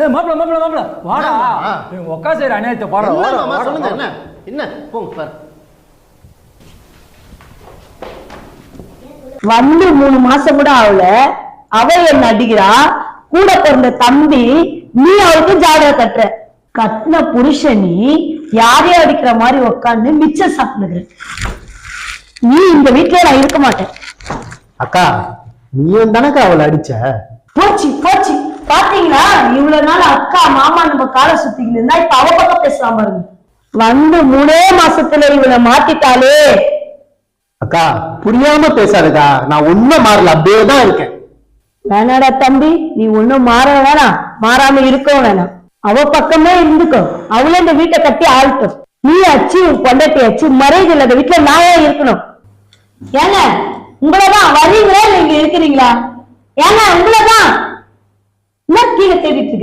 ஏய் மாப்பிள மாப்பிள மாப்பிள. வாடா. ஒக்கா செய்யற அநியாயத்தை பாரு என்ன வாடா, மாமா வாடா. என்ன? என்ன? போங்க சார் வந்து மூணு மாசம் கூட ஆகல. அவ என்ன அடிக்கிறா? கூட பிறந்த தம்பி நீ அவளுக்கு ஜாதக கட்டுற. கட்டின புருஷன் யாரையும் அடிக்கிற மாதிரி உட்காந்து மிச்சம் சாப்பிடுது நீ இந்த வீட்டுல நான் இருக்க மாட்டேன். அக்கா நீயும் தானக்கா அவளை அடிச்ச? போச்சு போச்சு. பாத்தீங்களா? இவ்வளவு நாள் அக்கா மாமா நம்ம காலை சுத்திக்கிட்டு இருந்தா இப்ப அவ பக்கம் பேசலாம் பாருங்க. வந்து மூணே மாசத்துல இவளை மாத்திட்டாலே. அக்கா புரியாம பேசாதக்கா. நான் ஒண்ணும் மாறல அப்படியே தான் இருக்கேன். வேணாடா தம்பி நீ ஒண்ணும் மாற வேணாம். மாறாம இருக்கவும் வேணாம். அவ பக்கமே இருந்துக்கோ. அவளே இந்த வீட்டை கட்டி ஆள்ட்டும். நீ அச்சு உன் பொண்டாட்டி அச்சு மறைவு இல்லாத வீட்டுல நான் ஏன் இருக்கணும். ஏங்க உங்களதான் வரீங்களா இல்ல இங்க இருக்கிறீங்களா? ஏங்க உங்களதான். என்ன கீழே தேடிட்டு இருக்கு